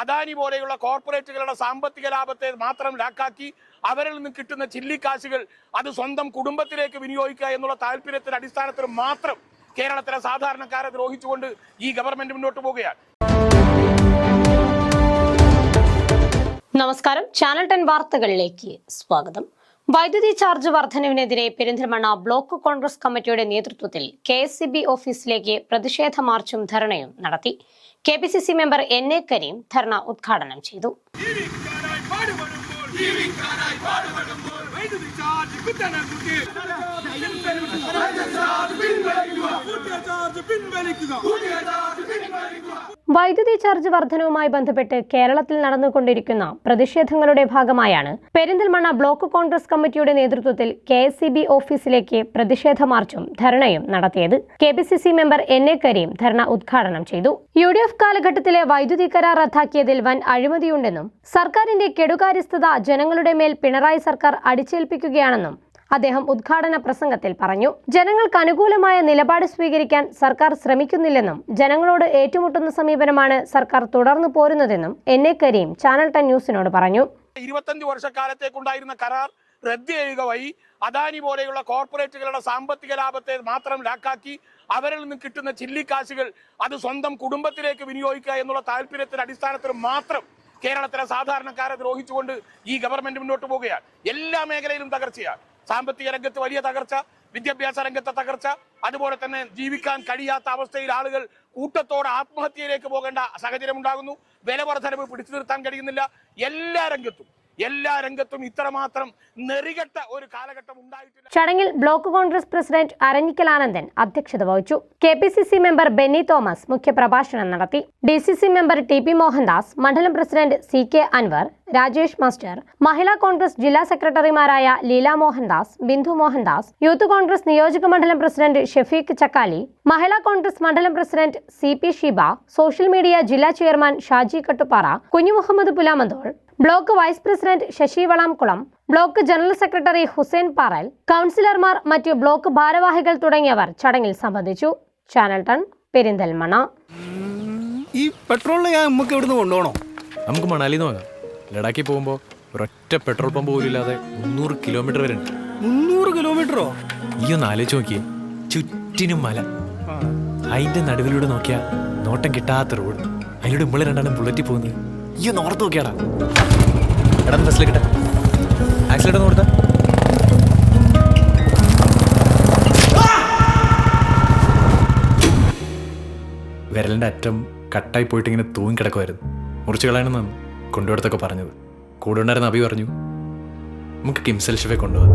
അദാനി പോലെയുള്ള കോർപ്പറേറ്റുകളുടെ സാമ്പത്തിക ലാഭത്തെ മാത്രം ലാക്കാക്കി അവരിൽ നിന്ന് കിട്ടുന്ന ചില്ലിക്കാശുകൾ അത് സ്വന്തം കുടുംബത്തിലേക്ക് വിനിയോഗിക്കുക എന്നുള്ള താല്പര്യത്തിന്റെ അടിസ്ഥാനത്തിൽ മാത്രം കേരളത്തിലെ സാധാരണക്കാരെ ദ്രോഹിച്ചുകൊണ്ട് ഈ ഗവൺമെന്റ് മുന്നോട്ട് പോവുകയാണ് നമസ്കാരം. ചാനൽ ടെൻ വാർത്തകളിലേക്ക് സ്വാഗതം. വൈദ്യുതി ചാർജ് വർധനവിനെതിരെ പെരിന്തൽമണ്ണ ബ്ലോക്ക് കോൺഗ്രസ് കമ്മിറ്റിയുടെ നേതൃത്വത്തിൽ കെ എസ് സി ബി ഓഫീസിലേക്ക് പ്രതിഷേധ മാർച്ചും ധർണയും നടത്തി. K P C C member N A Kareem dharna ഉദ്ഘാടനം ചെയ്തു. ചാർജ് പിൻവലിക്കുക. വൈദ്യുതി ചാർജ് വർധനവുമായി ബന്ധപ്പെട്ട് കേരളത്തിൽ നടന്നുകൊണ്ടിരിക്കുന്ന പ്രതിഷേധങ്ങളുടെ ഭാഗമായാണ് പെരിന്തൽമണ്ണ ബ്ലോക്ക് കോൺഗ്രസ് കമ്മിറ്റിയുടെ നേതൃത്വത്തിൽ കെ ഓഫീസിലേക്ക് പ്രതിഷേധ മാർച്ചും ധർണയും നടത്തിയത്. K member N A Karim dharna ഉദ്ഘാടനം ചെയ്തു. യു കാലഘട്ടത്തിലെ വൈദ്യുതി കരാർ റദ്ദാക്കിയതിൽ വൻ അഴിമതിയുണ്ടെന്നും സർക്കാരിന്റെ കെടുകാര്യസ്ഥത ജനങ്ങളുടെ മേൽ പിണറായി സർക്കാർ അടിച്ചേൽപ്പിക്കുകയാണെന്നും അദ്ദേഹം ഉദ്ഘാടന പ്രസംഗത്തിൽ പറഞ്ഞു. ജനങ്ങൾക്ക് അനുകൂലമായ നിലപാട് സ്വീകരിക്കാൻ സർക്കാർ ശ്രമിക്കുന്നില്ലെന്നും ജനങ്ങളോട് ഏറ്റുമുട്ടുന്ന സമീപനമാണ് സർക്കാർ തുടർന്നു പോരുന്നതെന്നും N. A. Karim channel ten ന്യൂസിനോട് പറഞ്ഞു. ഇരുപത്തഞ്ച് വർഷക്കാലത്തേക്കുണ്ടായിരുന്ന കരാർ റദ്ദ് ചെയ്യുക വഴി അദാനി പോലെയുള്ള കോർപ്പറേറ്റുകളുടെ സാമ്പത്തിക ലാഭത്തെ മാത്രം ലാക്കാക്കി അവരിൽ നിന്ന് കിട്ടുന്ന ചില്ലിക്കാശുകൾ അത് സ്വന്തം കുടുംബത്തിലേക്ക് വിനിയോഗിക്കുക എന്നുള്ള താല്പര്യത്തിന്റെ അടിസ്ഥാനത്തിൽ മാത്രം കേരളത്തിലെ സാധാരണക്കാരെ ദ്രോഹിച്ചുകൊണ്ട് ഈ ഗവൺമെന്റ് മുന്നോട്ട് പോവുകയാണ് എല്ലാ മേഖലയിലും തകർച്ചയാണ്. സാമ്പത്തിക രംഗത്ത് വലിയ തകർച്ച വിദ്യാഭ്യാസ രംഗത്തെ തകർച്ച അതുപോലെ തന്നെ ജീവിക്കാൻ കഴിയാത്ത അവസ്ഥയിൽ ആളുകൾ കൂട്ടത്തോടെ ആത്മഹത്യയിലേക്ക് പോകേണ്ട സാഹചര്യം ഉണ്ടാകുന്നു വില വർധനവ് പിടിച്ചു നിർത്താൻ കഴിയുന്നില്ല. എല്ലാ രംഗത്തും. എല്ലാ രംഗത്തും ഇത്രമാത്രം നെറികെട്ട ഒരു കാലഘട്ടം ഉണ്ടായിട്ടില്ല. ചടങ്ങിൽ ബ്ലോക്ക് കോൺഗ്രസ് പ്രസിഡന്റ് അരഞ്ഞിക്കൽ ആനന്ദൻ അധ്യക്ഷത വഹിച്ചു. K P C C member Benny Thomas മുഖ്യപ്രഭാഷണം നടത്തി. D C C member T P Mohandas മണ്ഡലം president C K Anwar Rajesh master Mahila Congress ജില്ലാ സെക്രട്ടറിമാരായ ലീല മോഹൻദാസ് ബിന്ദു മോഹൻദാസ് യൂത്ത് കോൺഗ്രസ് നിയോജക മണ്ഡലം പ്രസിഡന്റ് ഷെഫീഖ് ചക്കാലി മഹിളാ കോൺഗ്രസ് മണ്ഡലം president C P Sheeba social media ജില്ലാ chairman Shaji Kattuppara Kunju Muhammad Pulamanthole block vice president Sasi Valamkulam block general secretary Hussain Paral കൗൺസിലർമാർ മറ്റു block ഭാരവാഹികൾ തുടങ്ങിയവർ ചടങ്ങിൽ സംബന്ധിച്ചു. ചാനൽ ടൺ പെരിന്തൽമണ ഈ പെട്രോൾ നമുക്ക് ഇവിടുന്ന് കൊണ്ടുപോകണോ? നമുക്ക് മണാലി നോക്കാം ലഡാക്കിൽ പോകുമ്പോൾ ഒരൊറ്റ പെട്രോൾ പമ്പ് പോലും ഇല്ലാതെ മുന്നൂറ് കിലോമീറ്റർ വരെ ഉണ്ട്. മുന്നൂറ് കിലോമീറ്ററോ? ഈ ഒന്ന് ആലോചിച്ച് നോക്കിയേ ചുറ്റിനും മല. അതിന്റെ നടുവിലൂടെ നോക്കിയാ നോട്ടം കിട്ടാത്ത റോഡ്. അതിലൂടെ ഇമ്മളെ രണ്ടാണ് ബുള്ളറ്റിൽ പോകുന്നത് ഈ ഒന്ന് ഓർത്ത് നോക്കിയാടാ. എടാ ബസ്സിലേക്കിട്ടെ ആക്സിഡന്റ് ഒന്ന് കൊടുത്താ. വിരലിന്റെ അറ്റം കട്ടായി പോയിട്ട് ഇങ്ങനെ തൂങ്ങി കിടക്കുമായിരുന്നു മുറിച്ച് കളയണമെന്നാണ് കൊണ്ടുപോയടത്തൊക്കെ പറഞ്ഞത്. കൂടെ ഉണ്ടായിരുന്ന അഭി പറഞ്ഞു നമുക്ക് കിംസൽ ഷിഫെ കൊണ്ടുപോകാം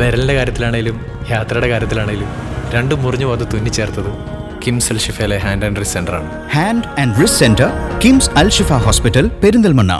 വിരലിന്റെ കാര്യത്തിലാണേലും യാത്രയുടെ കാര്യത്തിലാണേലും രണ്ടും മുറിഞ്ഞു പോകാതെ തുന്നിച്ചേർത്തത് കിംസൽ ഷിഫയിലെ hand and wrist സെന്ററാണ് hand and wrist centre KIMS Al Shifa hospital Perinthalmanna.